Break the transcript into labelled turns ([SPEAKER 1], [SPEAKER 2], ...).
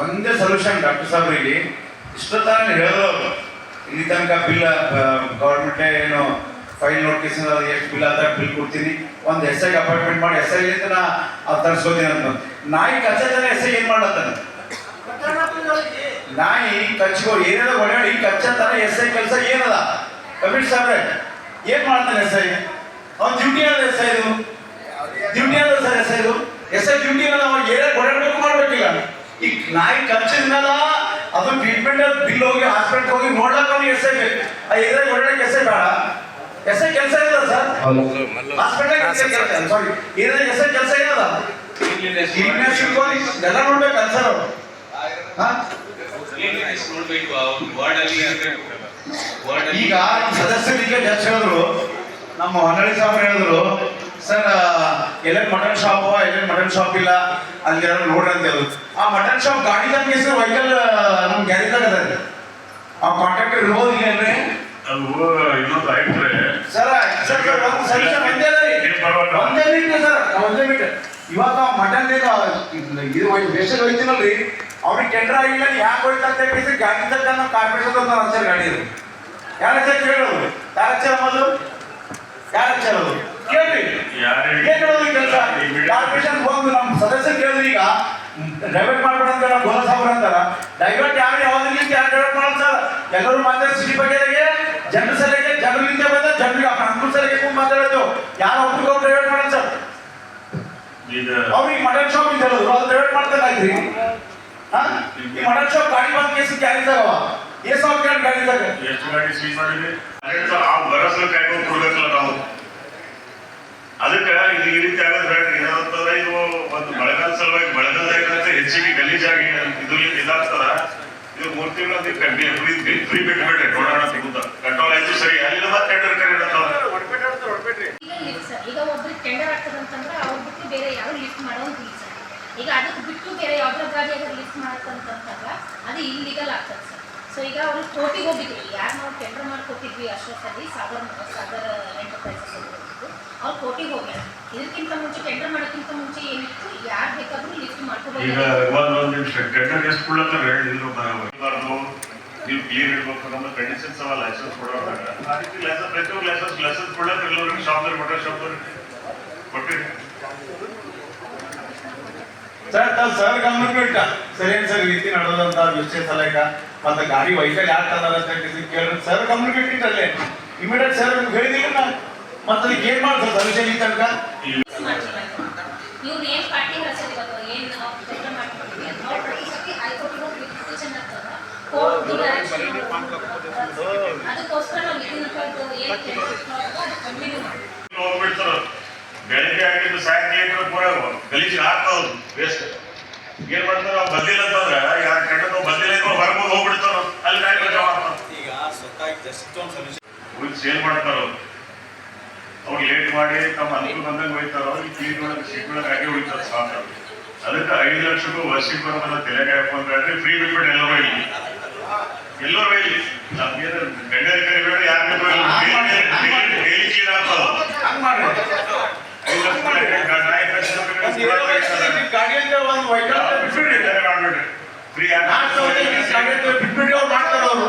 [SPEAKER 1] ಒಂದೇ solution doctor ಸಾಹೇಬ್ರಿಗೆ ಇಷ್ಟೊತ್ತಾನ ಹೇಳಿದವರು ಇಲ್ಲಿ ತನಕ ಬಿಲ್ ಗೌರ್ಮೆಂಟ್ ಏನು ಫೈಲ್ ನೋಟಿಸ್ ಎಷ್ಟು ಬಿಲ್ ಆದಾಗ ಬಿಲ್ ಕೊಡ್ತೀನಿ. ಒಂದು ಎಸ್ ಐ ಅಪಾಯಿಂಟ್ಮೆಂಟ್ ಮಾಡಿ ಎಸ್ ಐ ನಾ ಅದು ತರಿಸ್ಕೋತೀನಿ ಅಂತ ನಾಯಿ ಕಚ್ಚತಾನೆ ಎಸ್ ಐ ಏನು ಮಾಡತ್ತಾನೆ? ನಾಯಿ ಕಚ್ಕೋ ಏನೆಲ್ಲ ಓಡಾಡಿ ಕಚ್ಚತಾನ ಎಸ್ ಐ ಕೆಲಸ ಏನದ? ಕಮಿಟ್ ಸಾಹೇಬ್ರೆ ಏನ್ ಮಾಡ್ತಾನೆ ಎಸ್ ಐ ಅವ್ನ ಡ್ಯೂಟಿ ಅಲ್ಲ ಎಸ್ ಐ ಡ್ಯೂಟಿ ಅಲ್ಲ ಸರ್ ಎಸ್ ಐ ಇದು? ಎಸ್ ಐ ಡ್ಯೂಟಿ ಅಲ್ಲ ಅವ್ನು ಏನೇ ಓಡಾಡ್ಬೇಕು ಈಗ ನಾಯಿ ಕಚ್ಚಿದ್ಮೇಲ ಅದು ಟ್ರೀಟ್ಮೆಂಟ್ ಬಿಲ್ ಹೋಗಿ ಹಾಸ್ಪಿಟಲ್ ಹೋಗಿ ನೋಡ್ಲಕ್ಕ ಅವ್ನಿಗೆ ಎಸ್ ಐ ಬೇಕು. ಆ ಓಡಾಡಕ್ಕೆ ಎಸ್ ಐ ಬೇಡ. ಎಸ್ ಐ ಕೆಲಸ ಇಲ್ಲ ಸರ್ ಹಾಸ್ಪಿಟಲ್ ಸಾರಿ ಏರಿಯಾಗ ಎಸ್ ಐ ಕೆಲಸ ಇಲ್ಲ ಎಲ್ಲ ಅವ್ರು. ಈಗ ನಮ್ಮ ಸದಸ್ಯರಿಗೆ ಜಡ್ಜ್ ಹೇಳಿದ್ರು ನಮ್ಮ ಹೊನ್ನಳ್ಳಿ ಸಾಹೇಬ್ರು ಹೇಳಿದ್ರು ಸರ್ ಎಲ್ಲೇನು ಮಟನ್ ಶಾಪ್ ಎಲ್ಲೇನು ಮಟನ್ ಶಾಪ್ ಇಲ್ಲ ಅಲ್ಲಿ ಯಾರು ನೋಡ್ರಿ ಅಂತ ಹೇಳಿ ಆ ಮಟನ್ ಶಾಪ್ ಗಾಡಿ ತಂದ ಹೆಸರು ವೆಹಿಕಲ್ ನಮ್ಮ ಗ್ಯಾರೇಜ್ ಅದ ಆ ಕಾಂಟ್ರಾಕ್ಟರ್ ಇರ್ಬೋದು ಇಲ್ಲ ಅಂದ್ರೆ?
[SPEAKER 2] ಅದು ಇನ್ನೊಂದು ಐತ್ರಿ
[SPEAKER 1] ಸರ್ ಸರ್ ಸರ್, ಒಂದು ಸೊಲ್ಯೂಷನ್ ಒಂದೇ ರೀ. ಒಂದೇ ಮೀಟರ್ ಸರ್ ಒಂದೇ ಮೀಟರ್ ಇವಾಗ ಮಟನ್ ಇದು ವೇಷಲ್ ಹೋಯ್ತೀನಲ್ರಿ ಅವ್ರಿಗೆ ಟೆಂಡರ್ ಆಗಿಲ್ಲ ಯಾಕೆ ಹೋಯ್ತಂತ ಅಂತ ಹೇಳಿ ಗಾಡಿ ತಕ್ಕ ನಮ್ಮ ಕಾರ್ಪೊರೇಷನ್ ಅಂತ ಸರ್ ಗಾಡಿ ಯಾರ ಕೇಳೋದು ಯಾರ ಹಚ್ಚಾರ ಮೊದಲು? ಯಾರ ಹಚ್ಚಾರದು ಕೇಳ್ರಿ.
[SPEAKER 2] ಯಾರೇ
[SPEAKER 1] ಏನ್ ಹೇಳೋದು ಕೆಲಸ? ಕಾರ್ಪೊರೇಷನ್ ಹೋಗಿ ನಮ್ಮ ಸದಸ್ಯರು ಕೇಳಿದ್ರು ಈಗ. ಡೈವರ್ಟ್ ಮಾಡ್ಬೇಡ ಅಂತ ನಮ್ಮ ಗೋಲ ಸಾಬ್ರ ಅಂತಾರ. ಡೈವರ್ಟ್ ಯಾರು ಯಾವ್ದ್ರಿಂದ ಯಾರು ಡೈವರ್ಟ್ ಮಾಡಲ್ಲ ಸರ್. ಎಲ್ಲರೂ ಮಾತಾಡಿ ಸಿಟಿ ಬಗ್ಗೆದಾಗೆ ಜನರ ಸಲಹೆಗೆ ಜನರಿಂದ ಬಂದ ಜನರಿಗೆ ಅನುಕೂಲ ಸಲಹೆಗೆ ಕೂತ್ ಮಾತಾಡೋದು. ಯಾರು ಒಬ್ರಿಗೊಬ್ರು ಡೈವರ್ಟ್ ಮಾಡಲ್ಲ ಸರ್.
[SPEAKER 2] ಈಗ
[SPEAKER 1] ಅವ್ರಿಗೆ ಮಟನ್ ಶಾಪ್ ಅಂತ ಹೇಳಿದ್ರು ಅದು ಡೈವರ್ಟ್ ಮಾಡ್ತಾರಾಗ್ರಿ ಹಾ? ಈ ಮಟನ್ ಶಾಪ್ ಗಾಡಿ ಬಂದ್ ಕೇಸ್ ಕ್ಯಾರಿದಾಗವ ಏ ಸಾವಿರ ಗಾಡಿ ಗಾಡಿದಾಗ
[SPEAKER 2] ಎಷ್ಟು ಗಾಡಿ ಸೀಸ್ ಮಾಡಿದ್ವಿ ಅದೇ ಸರ್ ಆ ಭರವಸೆ ಕಾಯ್ಕೊಂಡು ಕೊಡ್ಬೇಕಲ್ಲ ನಾವು. ಅದಕ್ಕೆ ಇದು ಈ ರೀತಿ ಆಗೋದು ಬೇಡ್ರಿ ಏನಂತಂದ್ರೆ ಇದು ಒಂದು ಮಳೆಗಾಲ ಸಲುವಾಗಿ ಮಳೆಗಾಲದಾಗ ಹೆಚ್ಚಿಗೆ ಗಲೀಜಾಗಿ ಇದು ಇದಾಗ್ತದ? ಇದು ಮೂರು ಕಡ್ಡಿ ಫ್ರೀ ಫ್ರೀ ಬಿಟ್ಟು ಬಿಡ್ರಿ ನೋಡೋಣ ಸಿಗುತ್ತ ಕಂಟ್ರೋಲ್ ಆಯ್ತು. ಸರಿ ಅಲ್ಲಿ ಮತ್ತೆ ಟೆಂಡರ್ ಕರೀ
[SPEAKER 3] ಈಗ ಒಬ್ರಿಗೆ ಟೆಂಡರ್ ಆಗ್ತದಂತಂದ್ರೆ ಅವ್ರು ಬಿಟ್ಟು ಬೇರೆ ಯಾರು ಲಿಫ್ಟ್ ಮಾಡೋಂಗಿಲ್ಲ ಈಗ ಅದಕ್ಕೆ ಬಿಟ್ಟು ಬೇರೆ ಯಾವ್ದಾರ ಗಾಡಿ ಅದ್ರ ಲಿಫ್ಟ್ ಮಾಡತ್ತಂತಂದಾಗ ಅದು ಇಲ್ಲಿಗಲ್ ಆಗ್ತದೆ ಸರ್ ಸೊ ಈಗ ಅವ್ರಿಗೆ ಕೋರ್ಟಿಗೆ ಹೋಗಿದ್ವಿ ಯಾರು ನಾವು ಟೆಂಡರ್ ಮಾಡಿ ಕೊಟ್ಟಿದ್ವಿ ಅಷ್ಟೊತ್ತಲ್ಲಿ ಸಾಗರ್ ಸಾಗರ್ ಎಂಟರ್ಪ್ರೈಸಸ್ ಹೋಗಿದ್ದು ಅವ್ರು ಕೋರ್ಟಿಗೆ ಹೋಗ್ಯಾರ. ಇದಕ್ಕಿಂತ ಮುಂಚೆ ಟೆಂಡರ್ ಮಾಡೋಕ್ಕಿಂತ ಮುಂಚೆ ಏನಿತ್ತು? ಯಾರು ಬೇಕಾದ್ರೂ ಲಿಫ್ಟ್
[SPEAKER 2] ಈಗ
[SPEAKER 3] ಮಾಡ್ಕೋಬೋದು
[SPEAKER 2] ಒಂದ್ ಒಂದ್ ನಿಮಿಷ ಟೆಂಡರ್ ಎಷ್ಟು ಕೊಡ್ಲತ್ತಾರ ಇಲ್ಲೂ ಬರಬಾರ್ದು ನೀವು ಕ್ಲಿಯರ್ ಇಡ್ಬೇಕು ನಮ್ಮ ಕಂಡೀಷನ್ಸ್ ಅವ ಲೈಸೆನ್ಸ್ ಕೊಡೋವಾಗ ಆ ರೀತಿ ಲೈಸೆನ್ಸ್ ಪ್ರತಿಯೊಬ್ಬರು ಲೈಸೆನ್ಸ್ ಎಲ್ಲರಿಗೆ ಕೊಟ್ಟಿರಿ
[SPEAKER 1] ಸರ್ ತಾವು ಸರ್ ಗಮನಕ್ಕೆ ಇಟ್ಟ. ಸರಿ ಏನ್ ಸರ್ ಈ ರೀತಿ ನಡೆದಂತ ವಿಷಯ ಸಲಕ ಮತ್ತೆ ಗಾಡಿ ವೈಕಲ್ ಯಾಕೆ ತಂದಾರ ಅಂತ ಕೇಳಿದ್ರೆ ಸರ್ ಗಮನಕ್ಕೆ ಇಟ್ಟಿಟ್ಟಲ್ಲೇ. ಇಮಿಡಿಯೇಟ್ ಸರ್ ನಿಮ್ಗೆ ಹೇಳಿದಿಲ್ಲ. ಮತ್ತೆ ಅದಕ್ಕೆ ಏನ್ ಮಾಡ್ತಾರೆ ಸೊಲ್ಯೂಷನ್ ಈ ತನಕ
[SPEAKER 3] ಏನ್ ಏನ್ ಏನ್
[SPEAKER 2] ಬೆಳಿಗ್ಗೆ ಆಗಿದ್ದು ಸಾಯಂಕಾಲ ಪೂರ ಗಲೀಜ್ ಹಾಕೋದು ವೇಸ್ಟ್ ಏನ್ ಮಾಡ್ತಾರ ಬಂದಿಲ್ಲ ಅಂತಂದ್ರೆ ಯಾರು ಟೆಂಡರ್ ಬಂದಿಲ್ಲ ಅಂತ ಹೊರಗೆ ಹೋಗ್ಬಿಡ್ತಾರ. ಅಲ್ಲಿ ಕಾಯ್ಬೇಕು
[SPEAKER 4] ಈಗ ಸ್ವತಃ
[SPEAKER 2] ಸೇಲ್ ಮಾಡ್ತಾರ? ಅವ್ರು ಲೇಟ್ ಮಾಡಿ ತಮ್ಮ ಅನುಕೂಲ ಬಂದಂಗೆ ಹೋಯ್ತಾರ ಈ ಕ್ಲೀನ್ ಒಳಗೆ ಸೀಟ್ ಒಳಗೆ ಹಾಗೆ ಹೋಯ್ತಾರ ಸಾಕು. ಅದಕ್ಕೆ ಐದು ಲಕ್ಷಕ್ಕೂ ವರ್ಷಕ್ಕೆ ಬರೋದನ್ನ ತಲೆಗೆ ಹೇಳಿದ್ರೆ ಫ್ರೀ ಬಿಟ್ಬಿಟ್ಟು ಎಲ್ಲರೂ ಇಲ್ಲಿ. ಎಲ್ಲರೂ ಇಲ್ಲಿ. ನಮ್ಗೇನು ಗಂಡನ ಕರಿಬೇಡ ಯಾರು ಡೈಲಿ ಕ್ಲೀನ್ ಆಗ್ತದ
[SPEAKER 1] ಅಂತ
[SPEAKER 2] ಫ್ರೀ
[SPEAKER 1] ಅಂತ ಬಿಟ್ಬಿಟ್ಟು ಮಾಡ್ತಾರೆ? ಅವರು